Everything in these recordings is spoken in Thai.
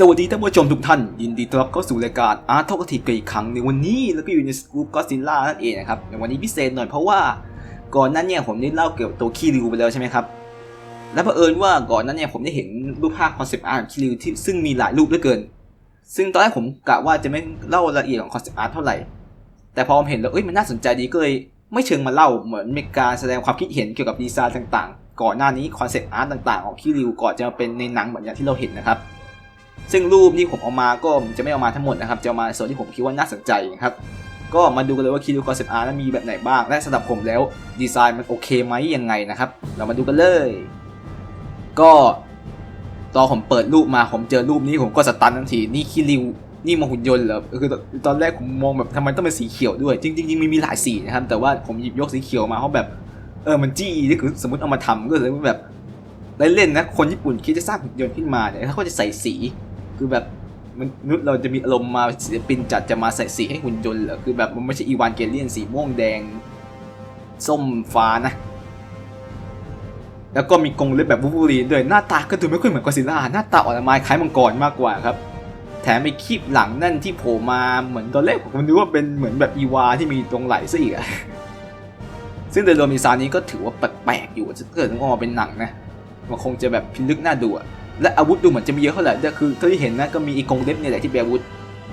สวัสดีท่านผู้ชมทุกท่าน ยินดีต้อนรับเข้าสู่รายการอาร์ทอกทีกันอีกครั้งในวันนี้แล้วก็อยู่ในสกู๊ปก็ซินล่านั่นเองนะครับในวันนี้พิเศษหน่อยเพราะว่าก่อนหนั้นเนี่ยผมได้เล่าเกี่ยวกับตัวคีริวไปแล้วใช่ไหมครับ และเผอิญว่าก่อนหนั้นเนี่ยผมได้เห็นรูปภาพคอนเซปต์อาร์ตคีริวที่ซึ่งมีหลายรูปเหลือเกิน ซึ่งตอนแรกผมกะว่าจะไม่เล่าละเอียดของคอนเซปต์อาร์ตเท่าไหร่ แต่พอผมเห็นแล้วเอ้ยมันน่าสนใจดีก็เลยไม่เชิงมาเล่าเหมือนมีการแสดงความคิดเห็นเกี่ยวกับดีไซน์ต่าง ๆ ก่อนหน้านี้คอนเซปต์อาร์ตต่าง ๆ ของคีริวก่อนจะมาเป็นในหนังเหมือนอย่างที่เราเห็นนะครับ ซึ่งรูปที่ผมเอามาก็จะไม่เอามาทั้งหมดนะครับ จะามาส่วนที่ผมคิดว่าน่าสนใจนะครับ ก็มาดูกันเลยว่าคิริวคอนเซปต์อาร์ตมีแบบไหนบ้าง และสำหรับผมแล้วดีไซน์มันโอเคไหมยังไงนะครับ เรามาดูกันเลย ก็ตอนผมเปิดรูปมาผมเจอรูปนี้ผมก็สตันทันทีนี่คิริวนี่มหุ่นยนต์เหรอคือตอนแรกผมมองแบบทำไมต้องเป็นสีเขียวด้วย จริงๆจริงมันมีหลายสีนะครับ แต่ว่าผมหยิบยกสีเขียวมาเพราะแบบเออมันจี้นี่คือสมมติเอามาทำก็เลยแบบเล่นๆนะคนญี่ปุ่นคิดจะสร้างหุ่นยนต์ขึ้นมาเนี่ยเขาก็จะใส่สี คือแบบมนุษย์เราจะมีอารมณ์มาศิลปินจัดจะมาใส่สีให้หุ่นยนต์เหรอคือแบบมันไม่ใช่อีวานเกเลียนสีม่วงแดง ส้มฟ้านะ แล้วก็มีกรงเล็บแบบวูบูรีนด้วยหน้าตาก็ดูไม่ค่อยเหมือนกอซิล่าหน้าตาออกมาคล้ายมังกรมากกว่าครับแถมไอ้คีบหลังนั่นที่โผล่มาเหมือนตอนแรกผมนึกว่าเป็นเหมือนแบบอีวาที่มีตรงไหล่ซะอีกอะซึ่งโดยรวมดีซน์นี้ก็ถือว่าแปลกๆอยู่ถ้าเกิดต้องออกมาเป็นหนังนะ มันคงจะแบบพิลึกน่าดูอะ และอาวุธดูเหมือนจะมีเยอะเท่าไหร่แต่คือเท่าที่เห็นนะก็มีอีกงเล็บเนี่ยแหละที่เป็นอาวุธ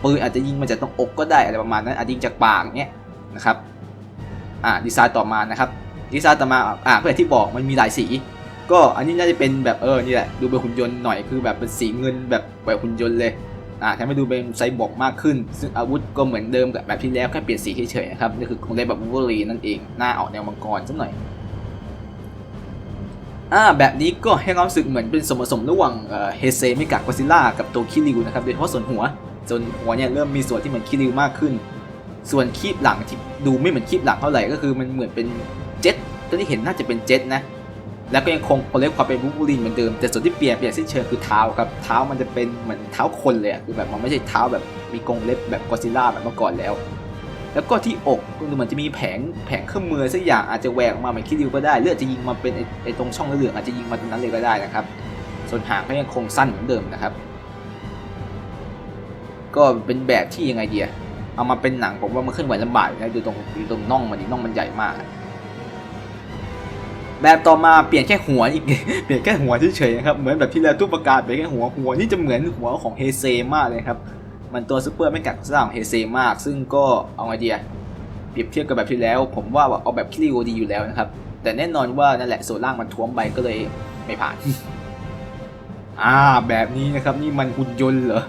ปืนอาจจะยิงมาจากตรงอกก็ได้อะไรประมาณนั้นอาจจะยิงจากปากเนี้ยนะครับอ่าดีไซน์ต่อมานะครับดีไซน์ต่อมาอ่าเพื่อที่บอกมันมีหลายสี ก็อันนี้น่าจะเป็นแบบเออนี่แหละดูเป็นหุ่นยนต์หน่อยคือแบบเป็นสีเงินแบบแบบหุ่นยนต์เลยอ่าทำให้ดูเป็นไซบอร์กมากขึ้น ซึ่งอาวุธก็เหมือนเดิมกับแบบที่แล้วแค่เปลี่ยนสีเฉยๆนะครับนี่คือคงได้แบบวูเวอรีนั่นเองหน้าออกแนวมังกรสักหน่อย อ่าแบบนี้ก็ให้ความรู้สึกเหมือนเป็นสมผสมระหว่างเฮเซไมิกะกอซิล่ากับตัวคิริวนะครับโดยเฉพาะส่วนหัวส่วนหัวเนี่ยเริ่มมีส่วนที่เหมือนคิริวมากขึ้น ส่วนคีบหลังที่ดูไม่เหมือนคีบหลังเท่าไหร่ก็คือมันเหมือนเป็นเจ็ตตัวที่เห็นน่าจะเป็นเจ็ตนะแล้วก็ยังคงคอเล็กความเป็นบูบูลินเหมือนเดิมแต่ส่วนที่เปลี่ยนเปลี่ยนสิ้นเชิงคือเท้าครับเท้ามันจะเป็นเหมือนเท้าคนเลยอะคือแบบมันไม่ใช่เท้าแบบมีกรงเล็บแบบกอซิล่าแบบเมื่อก่อนแล้ว แล้วก็ที่อกเหมือนจะมีแผงแผงเครื่องมือสักอย่างอาจจะแหวกออกมาเหมือนคิริวก็ได้เลือดจะยิงมาเป็นไอ้ตรงช่องเหลืองอาจจะยิงมาตรงนั้นเลยก็ได้นะครับ ส่วนหางก็ยังคงสั้นเหมือนเดิมนะครับ ก็เป็นแบบที่ยังไงเดียเอามาเป็นหนังผมว่ามันเคลื่อนไหวลำบากอยู่นะดูตรงดูตรงน่องมันดิน่องมันใหญ่มากแบบต่อมาเปลี่ยนแค่หัวอีกเปลี่ยนแค่หัวเฉยๆนะครับเหมือนแบบที่แล้วทุกประกาศเปลี่ยนแค่หัวหัวนี่จะเหมือนหัวของเฮเซมากเลยครับ มันตัวซูเปอร์ไม่กัดสร้างของเฮเซมาก ซึ่งก็เอาไงเดียเปรียบเทียบกับแบบที่แล้ว ผมว่าเอาแบบคิริโอดีอยู่แล้วนะครับ แต่แน่นอนว่านั่นแหละส่วนล่างมันท้วมไปก็เลยไม่ผ่าน อ่าแบบนี้นะครับนี่มันหุ่นยนต์เหรอ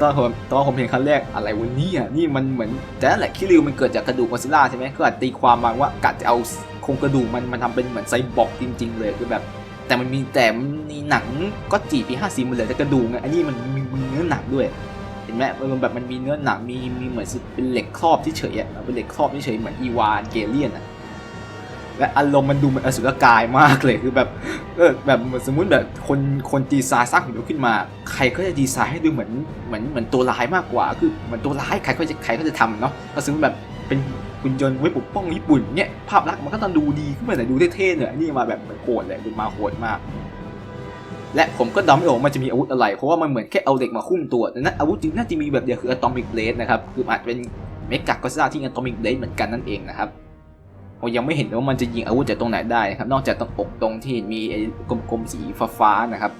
ตอนผมตอนผมเห็นครั้งแรกอะไรวันนี้อะนี่มันเหมือนแต่นั่นแหละคิริวมันเกิดจากกระดูกกอซิลล่าใช่ไหมก็อาจตีความมาว่ากัดจะเอาโครงกระดูกมันมันทำเป็นเหมือนไซบอร์กจริง ๆ เลยคือแบบ แต่มันมีแต่มันมีหนังก็จีปีห้าสีมันเหลือแต่กระดูกไงอันนี้มันมีมีเนื้อหนังด้วย เห็นไหมมันแบบมันมีเนื้อหนังมีมีเหมือนเป็นเหล็กครอบที่เฉยอะเป็นเหล็กครอบที่เฉยเหมือนอีวานเกเลียนอะและอารมณ์มันดูเหมือนอสุรกายมากเลยคือแบบเออแบบสมมุติแบบคนคนดีไซน์สร้างหุ่นยนต์ขึ้นมา ใครก็จะดีไซน์ให้ดูเหมือนเหมือนเหมือนตัวร้ายมากกว่า คือเหมือนตัวร้ายใครก็จะใครก็จะทำเนาะถ้าสมมติแบบเป็นหุ่นยนต์ไว้ปกป้องญี่ปุ่นเนี่ยภาพลักษณ์มันก็ต้องดูดีขึ้นมาหน่อยดูเท่ๆเนี่ยนี่มาแบบมือนโหดเลยดูมาโหดมาก และผมก็เดาไม่ออกมันจะมีอาวุธอะไร เพราะว่ามันเหมือนแค่เอาเหล็กมาคุ้มตัวนั้นอาวุธจริงน่าจะมีแบบเดียวคืออะตอมิกเ a สนะครับ คืออาจเป็นเมกะก็ซ่าที่อะตอมิกเ a สเหมือนกันนั่นเองนะครับผมยังไม่เห็นว่ามันจะยิงอาวุธจากตรงไหนได้นะครับ นอกจากตรงอกตรงที่มีไอ้กลมๆสีฟ้าๆนะครับ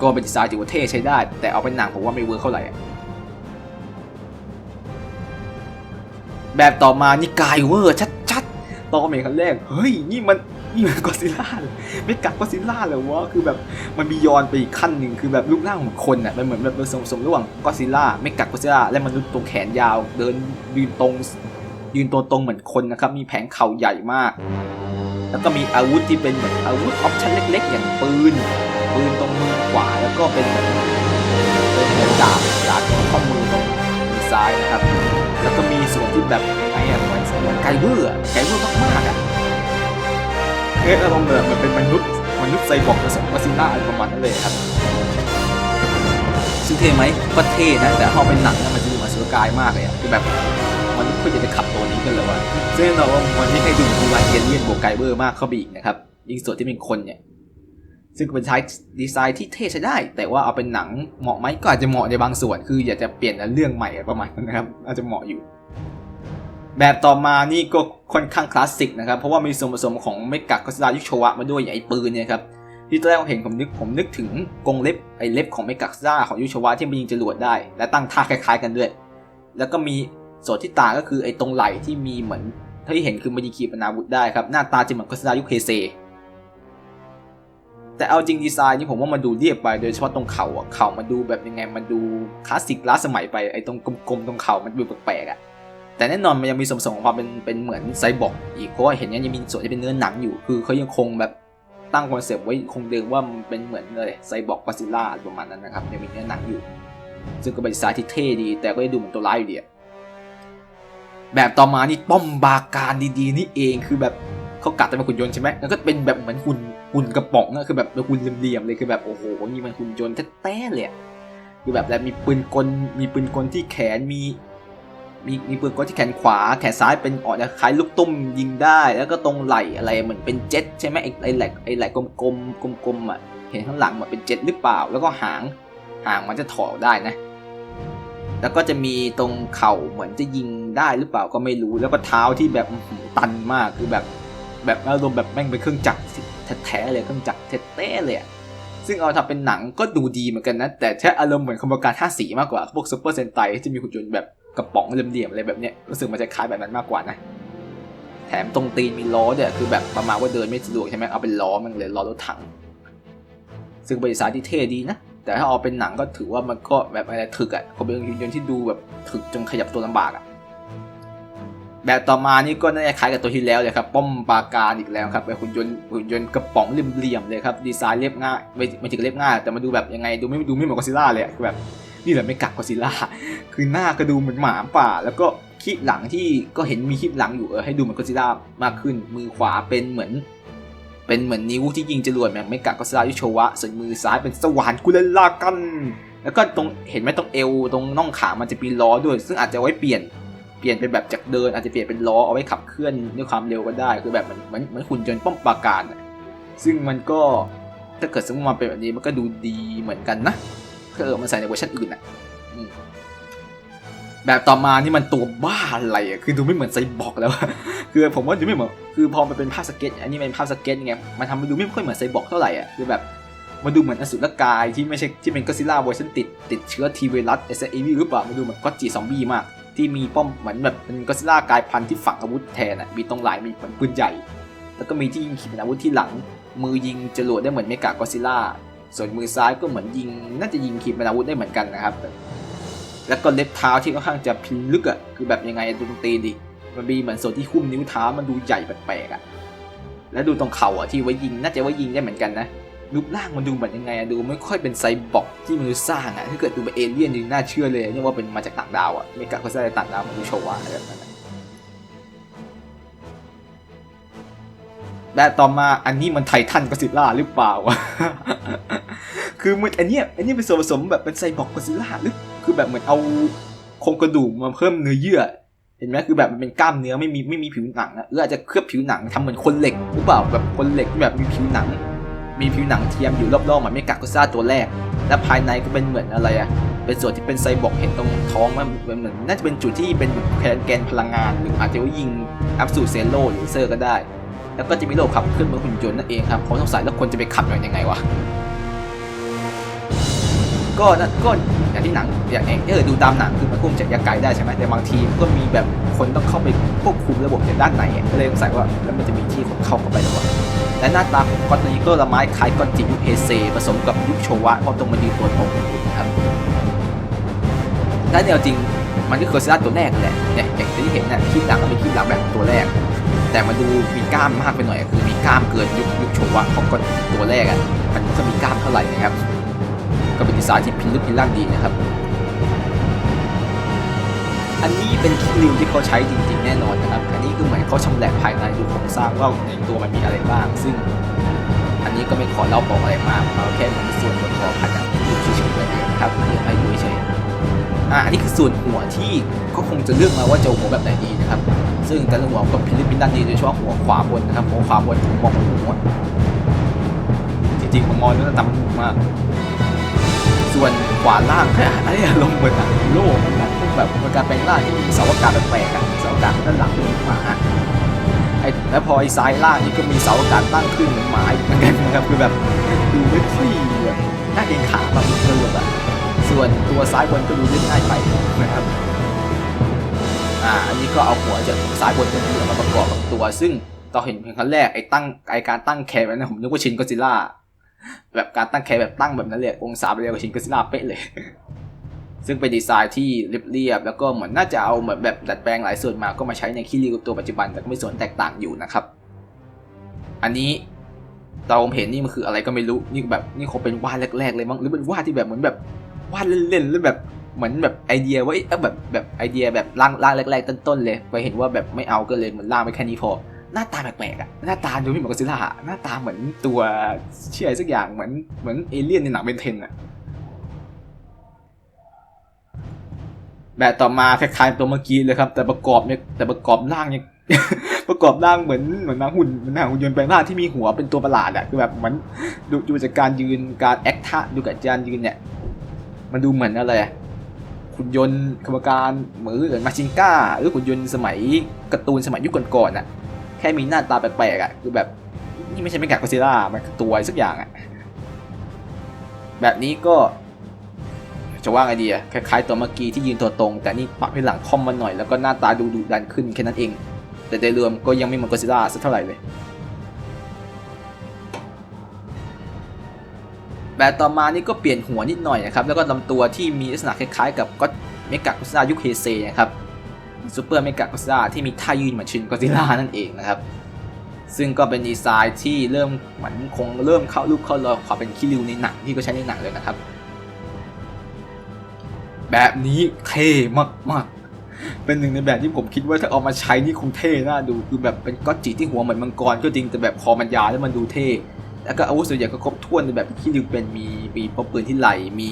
ก็เป็นดีไซน์ถือว่าเท่ใช้ได้ แต่เอาเป็นหนังผมว่าไม่เวิร์คเท่าไหร่แบบต่อมานี่กายเวอร์ชัดๆตอนเห็นครั้งแรก เฮ้ย นี่มันี่กอซิล่าไม่กัดกอซิล่าเลยวะคือแบบมันมียอนไปอีกขั้นหนึ่งคือแบบรูปร่างของคนอะมันเหมือนแบบผสมสมระหว่างกอซิล่าไม่กัดกอซิล่าและมนุษย์ตัวแขนยาว เดินยืนตรง ยืนตัวตรงเหมือนคนนะครับ มีแผงเข่าใหญ่มาก แล้วก็มีอาวุธที่เป็นเหมือนอาวุธออปชั่นเล็ก ๆ อย่างปืนปืนตรงมือขวาแล้วก็เป็นเหมือนเป็นเหมือนดาบดาบที่ข้อมือตรงมือซ้ายนะครับ แล้วก็มีส่วนที่แบบไอะเหมือนเหมือนไกเวอร์อะไกเวอร์มากๆอะ เอ๊ะอารมณ์แบบมันเป็นมนุษย์มนุษย์ไซบอร์กผสมกับซิลล่าอะไรประมาณนั้นเลยครับซึ่งเท่ไหมก็เท่นะ แต่พอเป็นหนังนี่ยมันจะดูมาสุรกายมากเลยอะคือแบบมันควรจะได้ขับตัวนี้กันเลยว่ะซึ่งเราว่ามันยิ่ให้ดูดูวันเกนเลียนบวกไกเวอร์มากเข้าไปอีกนะครับยิ่งส่วนที่เป็นคนเนี่ยซึ่งเป็นใช้ดีไซน์ที่เท่ใช้ได้ แต่ว่าเอาเป็นหนังเหมาะไหมก็อาจจะเหมาะในบางส่วน คืออยากจะเปลี่ยนเรื่องใหม่ประมาณนั้นนะครับ อาจจะเหมาะอยู่ แบบต่อมานี่ก็ค่อนข้างคลาสสิกนะครับ เพราะว่ามีส่วนผสมของเมกะกัสดายุโชวะมาด้วยอย่างไอ้ปืนเนี่ยครับที่ตอนแรกผมเห็นผมนึกผมนึกถึงกรงเล็บไอ้เล็บของเมกะกัสดาของยุโชวะที่มันยิงจรวดได้ และตั้งท่าคล้าย ๆ กันด้วย แล้วก็มีส่วนที่ต่างก็คือไอ้ตรงไหล่ที่มีเหมือนที่เห็นคือมันยิงขีปนาวุธได้ครับหน้าตาจะเหมือนกัสดายุคเฮเซแต่เอาจริงดีไซน์นี่ผมว่ามันดูเรียบไปโดยเฉพาะตรงเข่าอะเข่ามันดูแบบยังไงมันดูคลาสสิกล้าสมัยไปไอ้ตรงกลมๆตรงเข่ามันดูแปลกๆอะ แต่แน่นอนมันยังมีส่วนผสมของความเป็นเป็นเหมือนไซบอร์กอีกเพราะว่าเห็นยังมีส่วนที่เป็นเนื้อหนังอยู่ คือเขายังคงแบบตั้งคอนเซปต์ไว้คงเดิมว่ามันเป็นเหมือนเลยไซบอร์กปาซิล่าประมาณนั้นนะครับยังมีเนื้อหนังอยู่ ซึ่งก็เป็นดีไซน์ที่เท่ดี แต่ก็ยังดูเหมือนตัวร้ายอยู่ดีแบบต่อมานี่ป้อมบาการดีๆนี่เองคือแบบเขากัดจะเป็นหุ่นยนต์ใช่ไหมแล้วก็เป็นแบบเหมือนหุ่นหุ่นกระป๋องอะคือแบบเป็นหุ่นเหลี่ยมๆเลยคือแบบโอ้โหนี่มันหุ่นยนต์แท้ๆเลยคือแบบแล้วมีปืนกลมีปืนกลที่แขนมี มีมีปืนกลที่แขนขวา แขนซ้ายเป็นออกจะคล้ายลูกตุ้มยิงได้ แล้วก็ตรงไหล่อะไรเหมือนเป็นเจ็ตใช่ไหมไอ้ไอ้แหลกไอ้แหลกกลมๆกลมๆอะเห็นข้างหลังเหมือนเป็นเจ็ตหรือเปล่า แล้วก็หางหางมันจะถอดได้นะ แล้วก็จะมีตรงเข่าเหมือนจะยิงได้หรือเปล่าก็ไม่รู้แล้วก็เท้าที่แบบตันมากคือแบบแบบอารมณ์แบบแม่งเป็นเครื่องจักรแท้ๆเลยเครื่องจักรแท้ๆเลยซึ่งเอาทำเป็นหนังก็ดูดีเหมือนกันนะ แต่แค่อารมณ์เหมือนคอมบการท่าสีมากกว่า พวกซูเปอร์เซนไตที่มีหุ่นยนต์แบบ กระป๋องเหลี่ยมๆอะไรแบบเนี้ยรู้สึกมันจะคล้ายแบบนั้นมากกว่านะ แถมตรงตีนมีล้อเนี่ยคือแบบประมาณว่าเดินไม่สะดวกใช่ไหมเอาเป็นล้อมันเลยล้อรถถัง ซึ่งบริษัทที่เท่ดีนะ แต่ถ้าเอาเป็นหนังก็ถือว่ามันก็แบบอะไรถึกอะ่ะผมเป็นหุ่นยนต์ที่ดูแบบถึกจนขยับตัวลำบากอะ่ะแบบต่อมานี่ก็น่าจะคล้ายกับตัวที่แล้วเลยครับป้อมปราการอีกแล้วครับเป็นหุ่นยนต์หุ่นยนต์กระป๋องเหลี่ยมๆเลยครับดีไซน์เรียบง่ายไม่ไม่ถึงเรียบง่ายแต่มาดูแบบยังไงดูไม่ดูไม่เหมือนกอซิล่าเลยคือแบบ นี่แหละไม่กักกอซิล่าคือหน้าก็ดูเหมือนหมาป่า แล้วก็คลิปหลังที่ก็เห็นมีคลิปหลังอยู่เออให้ดูเหมือนกอซิล่ามากขึ้น มือขวาเป็นเหมือน เป็นเหมือนนิ้วที่ยิงจรวดแบบไม่กักกอซิล่ายุโชวะส่วนมือซ้ายเป็นสว่านกุเลลากัน แล้วก็ตรงเห็นไหมตรงเอวตรงน่องขามันจะมีล้อด้วย ซึ่งอาจจะไว้เปลี่ยนเปลี่ยนเป็นแบบจากเดินอาจจะเปลี่ยนเป็นล้อเอาไว้ขับเคลื่อนด้วยความเร็วก็ได้ คือแบบเหมือนเหมือนเหมือนหุ่นยนต์ป้อมปราการ ซึ่งมันก็ถ้าเกิดสมมติมาเป็นแบบนี้มันก็ดูดีเหมือนกันนะ เออมันใส่ในเวอร์ชันอื่นอะแบบต่อมานี่มันตัวบ้าอะไรอะ คือดูไม่เหมือนไซบอร์กแล้ว คือผมว่าดูไม่เหมือน คือพอมันเป็นภาพสเก็ต อันนี้เป็นภาพสเก็ตไง มันทำมันดูไม่ค่อยเหมือนไซบอร์กเท่าไหร่อะ คือแบบมันดูเหมือนอสุรกายที่ไม่ใช่ที่เป็นก็ซิล่าเวอร์ชันติดติดเชื้อทีเวรัสเอสเอวีหรือเปล่า มันดูเหมือนก็จีซอมบี้มาก ที่มีป้อมเหมือนแบบเป็นก็ซิล่ากายพันธุ์ที่ฝังอาวุธแทนอะ มีตรงหล่มีเหมือนปืนใหญ่ แล้วก็มีที่ยิงขีปนาวุธที่หลัง มือยิงจรวดได้เหมือนเมกากอซิล่า ส่วนมือซ้ายก็เหมือนยิง น่าจะยิงขีปนาวุธได้เหมือนกันนะครับ แล้วก็เล็บเท้าที่ค่อนข้างจะพิลึกอะคือแบบยังไงดูตรงตีนดิมันมีเหมือนส่วนที่คุ้มนิ้วเท้ามันดูใหญ่แปลกๆอะแล้วดูตรงเข่าอะที่ไว้ยิงน่าจะไว้ยิงได้เหมือนกันนะรูปร่างมันดูเหมือนยังไงอะดูไม่ค่อยเป็นไซบอร์กที่มนุษย์สร้างอะถ้าเกิดดูเป็นเอเลี่ยนจริงน่าเชื่อเลยเรียกว่าเป็นมาจากต่างดาวอะเมกาก็ได้ต่างดาวมนุษย์โชวะอะไรแบบนั้นและต่อมาอันนี้มันไททันก็ซิล่าหรือเปล่าวะ คือมันอันเนี้ยอันนี้เป็นส่วนผสมแบบเป็นไซบอร์กกซิล่าหรือคือแบบเหมือนเอาโครงกระดูกมาเพิ่มเนื้อเยื่อ เห็นไหมคือแบบมันเป็นกล้ามเนื้อไม่มีไม่มีผิวหนังอะหรืออาจจะเคลือบผิวหนังทำเหมือนคนเหล็กหรือเปล่าแบบคนเหล็กที่แบบมีผิวหนัง มีผิวหนังเทียมอยู่รอบๆเหมือนเมกาโกซ่าตัวแรก และภายในก็เป็นเหมือนอะไรอะเป็นส่วนที่เป็นไซบอร์กเห็นตรงท้องมันเหมือนน่าจะเป็นจุดที่เป็นแกนแกนพลังงานหรืออาจจะว่ายิงอัพสูเซโลหรือเซอร์ก็ได้แล้วก็จะมีระบบขับเคลื่อนบนหุ่นยนต์นั่นเองครับเขาสงสัยแล้วคนจะไปขับยังไงวะ ก็นั่นก็อย่างที่หนังอย่างเองเออดูตามหนังคือมันควบคุมจากยาไก่ได้ใช่ไหมแต่บางทีก็มีแบบคนต้องเข้าไปควบคุมระบบจากด้านในก็เลยสงสัยว่าแล้วมันจะมีที่คนเข้าเข้าไปหรือเปล่าและหน้าตาของก้อนนี้ก็ละไม้คล้ายก้อนจิยุเฮเซผสมกับยุคโชวะเพราะตรงมันยืนตัวตรงนะครับและเนี่ยจริงมันก็คือซิล่าตัวแรกแหละเนี่ยอย่างที่เห็นเนี่ยคลิปหลังก็เป็นคลิปหลังแบบตัวแรก แต่มาดูมีกล้ามมากไปหน่อยคือมีกล้ามเกินยุคยุคโชวะของก้อนตัวแรกอะมันก็มีกล้ามเท่าไหร่นะครับ ก็เป็นดีไซน์ที่พิลึกพิลั่นดีนะครับ อันนี้เป็นคิริวที่เขาใช้จริง ๆ แน่นอนนะครับ อันนี้คือเหมือนเขาชำแหละภายในดูโครงสร้างว่าในตัวมันมีอะไรบ้าง ซึ่งอันนี้ก็ไม่ขอเล่าบอกอะไรมากเอาแค่เหมือนส่วนประกอบภายในดูเฉยๆนั่นเองนะครับเลือให้ดูเฉยๆอ่าอันนี้คือส่วนหัวที่เขาคงจะเลือกมาว่าจะหัวแบบไหนดีนะครับ ซึ่งแต่ละหัวก็พิลึกพิลั่นดีโดยเฉพาะหัวขวาบนนะครับหัวขวาบนผมมองหัวจริงๆผมมองแล้วต่ำมาก ส่วนขวาล่างอันนี้อารมณ์เหมือนโร่มันพวกแบบมันการแปลงร่างที่มีเสาอากาศแปลกๆอะเสาอากาศด้านหลังเป็นหมาไอ้แล้วพอไอ้ซ้ายล่างนี่ก็มีเสาอากาศตั้งขึ้นเหมือนหมาอีกเหมือนกันนะครับคือแบบดูไม่ค่อยแบบน่าเกรงขามแบบเกินอะส่วนตัวซ้ายบนก็ดูเล่นง่ายไปนะครับอ่าอันนี้ก็เอาหัวจากซ้ายบนเป็นหัวมาประกอบกับตัว ซึ่งตอนเห็นเพียงครั้งแรกไอ้ตั้งไอ้การตั้งแคร์นั้นนะผมนึกว่าชินก็ซิล่า แบบการตั้งแคร์แบบตั้งแบบนั้นเลยองศาไปเรียวกับชินก็ซิล่าเป๊ะเลย ซึ่งเป็นดีไซน์ที่เรียบๆแล้วก็เหมือนน่าจะเอาเหมือนแบบดัดแปลงหลายส่วนมาก็มาใช้ในคิริวตัวปัจจุบันแต่ก็มีส่วนแตกต่างอยู่นะครับ อันนี้เราเห็นนี่มันคืออะไรก็ไม่รู้นี่แบบนี่คงเป็นวาดแรกๆเลยมั้งหรือเป็นวาดที่แบบเหมือนแบบวาดเล่นๆแล้วแบบเหมือนแบบไอเดียว้เอ้แบบแบบไอเดียแบบร่างร่างแรกๆต้นๆเลยไปเห็นว่าแบบไม่เอาก็เลยเหมือนร่างไปแค่นี้พอ หน้าตาแปลกๆอะหน้าตาดูไม่เหมือนกอดซิล่าหน้าตาเหมือนตัวเชื่อสักอย่างเหมือนเหมือนเอเลี่ยนในหนังเบนเทนอะแบบต่อมาคล้ายๆตัวเมื่อกี้เลยครับ แต่ประกอบเนี่ยแต่ประกอบร่างเนี่ยประกอบร่างเหมือนเหมือนนางหุ่นเหมือนนางหุ่นยนต์แปลงร่างที่มีหัวเป็นตัวประหลาดอะคือแบบเหมันดูดูจากการยืนการแอคท่าดูกับการยืนเนี่ยมันดูเหมือนอะไรอะหุ่นยนต์กรรมการเหมือนมาชิงก้า หรือหุ่นยนต์สมัยการ์ตูนสมัยยุคก่อนๆน่ะ แค่มีหน้าตาแปลกๆอะคือแบบนี่ไม่ใช่เป็นกากอซิล่ามันคือตัวสักอย่างอะแบบนี้ก็จะว่าไงดีอะคล้ายๆตัวเมื่อกี้ที่ยืนตัวตรง แต่นี่ปรับให้หลังคอมมาหน่อยแล้วก็หน้าตาดูดุดันขึ้นแค่นั้นเอง แต่โดยรวมก็ยังไม่เหมือนกอซิล่าสักเท่าไหร่เลย แบบต่อมานี่ก็เปลี่ยนหัวนิดหน่อยนะครับแล้วก็ลำตัวที่มีลักษณะคล้ายๆ กับก็เมกะกอซิล่ายุคเฮเซนะครับ ซูเปอร์เมกะกอซิล่าที่มีท่ายืนเหมือนชินกอซิล่านั่นเองนะครับ ซึ่งก็เป็นดีไซน์ที่เริ่มเหมือนคงเริ่มเข้ารูปเข้ารอยความเป็นคิริวในหนังที่ก็ใช้ในหนังเลยนะครับ แบบนี้เท่มากๆ เป็นหนึ่งในแบบที่ผมคิดว่าถ้าเอามาใช้นี่คงเท่น่าดูคือแบบเป็นก็อตจิที่หัวเหมือนมังกรก็จริงแต่แบบคอมันยาวแล้วมันดูเท่แล้วก็อาวุธส่วนใหญ่ก็ครบถ้วนในแบบที่คิริวเป็นมีมีปมปืนที่ไหลมี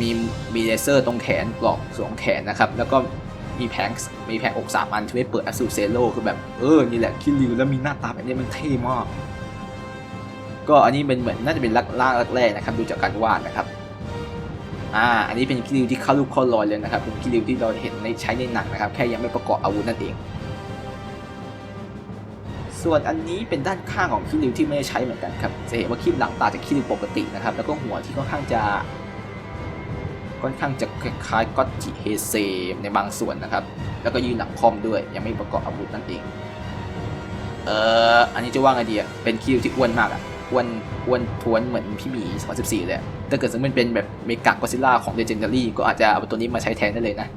มีมีเลเซอร์ตรงแขนปลอกสวมแขนนะครับ แล้วก็ มีแผงมีแผงอกสามอันที่ว้เปิดอสูเซโลคือแบบเออนี่แหละคิริวแล้วมีหน้าตาแบบนี้มันเท่มากก็อันนี้เป็นเหมือนน่าจะเป็นลักล่างแรกๆนะครับดูจากการวาดนะครับอ่าอันนี้เป็นคิริวที่เข้ารูปเข้ารอยเลยนะครับเป็นคิริวที่เราเห็นในใช้ในหนังนะครับ แค่ยังไม่ประกอบอาวุธนั่นเอง ส่วนอันนี้เป็นด้านข้างของคิริวที่ไม่ได้ใช้เหมือนกันครับจะเห็นว่าคลิปหลังตาจากคิริวปกตินะครับแล้วก็หัวที่ค่อนข้างจะ ค่อนข้างจะคล้ายๆก็อตจิเฮเซในบางส่วนนะครับ แล้วก็ยืนหลังคอมด้วย ยังไม่ประกอบอาวุธนั่นเอง เอ่อ อันนี้จะว่าไงดีอะ เป็นคิวที่อ้วนมากอะ อ้วนอ้วนท้วนเหมือนพี่หมี2014เลยถ้าเกิดสมมติเป็นแบบเมกะกอซิล่าของ Legendary ก็อาจจะเอาตัวนี้มาใช้แทนได้เลยนะ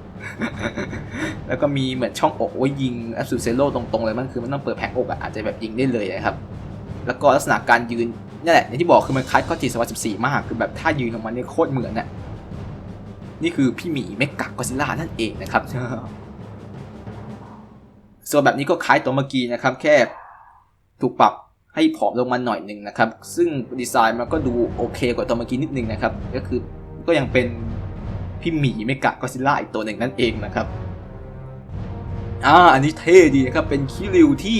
แล้วก็มีเหมือนช่องอกไว้ยิงอั s สูเซโ o ตรงๆเลยมันคือมันต้องเปิดแผงอกอะ อาจจะแบบยิงได้เลยนะครับ แล้วก็ลักษณะการยืนนี่แหละอย่างที่บอกคือมันคล้ายก็จิ2014มาก คือแบบท่ายืนของมันเนี่ยโคตรเหมือนอะ นี่คือพี่หมีเมกะกอซิล่านั่นเองนะครับ ส่วนแบบนี้ก็คล้ายตัวเมื่อกี้นะครับ แค่ถูกปรับให้ผอมลงมาหน่อยหนึ่งนะครับ ซึ่งดีไซน์มันก็ดูโอเคกว่าตัวเมื่อกี้นิดนึงนะครับ ก็คือก็ยังเป็นพี่หมีเมกะกอซิล่าอีกตัวหนึ่งนั่นเองนะครับอ่าอันนี้เท่ดีนะครับ เป็นคิริวที่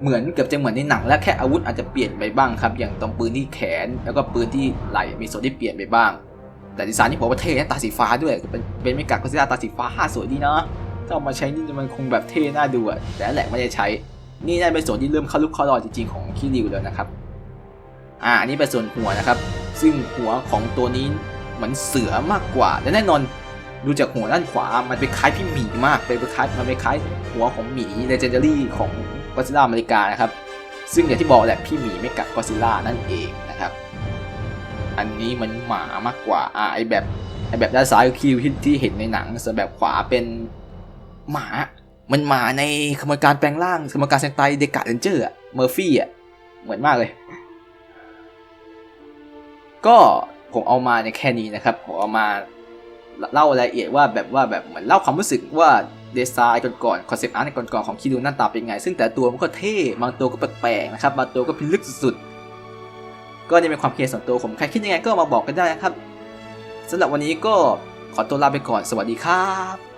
เหมือนเกือบจะเหมือนในหนัง และแค่อาวุธอาจจะเปลี่ยนไปบ้างครับ อย่างตรงปืนที่แขน แล้วก็ปืนที่ไหล่มีส่วนที่เปลี่ยนไปบ้าง แต่ดีไซน์นี่ผมว่าเท่นะตาสีฟ้าด้วย เป็นเป็นเมกะก็ซิล่าตาสีฟ้าสวยดีเนาะถ้าเอามาใช้นี่มันคงแบบเท่น่าดูอะแต่แหละไม่ได้ใช้ นี่น่าเป็นส่วนที่เริ่มเข้าลุกเข้ารอยจริงๆของคิริวแล้วนะครับ อ่าอันนี้เป็นส่วนหัวนะครับ ซึ่งหัวของตัวนี้เหมือนเสือมากกว่าและแน่นอนดูจากหัวด้านขวา มันเป็นคล้ายพี่หมีมาก เป็นคล้าย มันเป็นคล้ายหัวของหมีเลเจนดารี่ของก็ซิล่าอเมริกานะครับ ซึ่งอย่างที่บอกแหละพี่หมีไม่กับก็ซิล่านั่นเองนะครับ อันนี้มันหมามากกว่าอ่าไอแบบไอแบบด้านซ้ายคือคิวที่ที่เห็นในหนังส่วนแบบขวาเป็นหมามันหมาในขบวนการแปลงร่างขบวนการเซนไตเดกาเรนเจอร์อะเมอร์ฟี่อะเหมือนมากเลย ก็ผมเอามาในแค่นี้นะครับ ผมเอามาเล่ารายละเอียดว่าแบบว่าแบบเหมือนเล่าความรู้สึกว่าดีไซน์ก่อนๆคอนเซปต์อาร์ตในก่อนๆของคิดูหน้าตาเป็นไง ซึ่งแต่ตัวมันก็เท่ บางตัวก็แปลกๆนะครับ บางตัวก็พิลึกสุดๆ ก็นี่เป็นความคิดส่วนตัวผมใครคิดยังไงก็มาบอกกันได้นะครับสำหรับวันนี้ก็ขอตัวลาไปก่อนสวัสดีครับ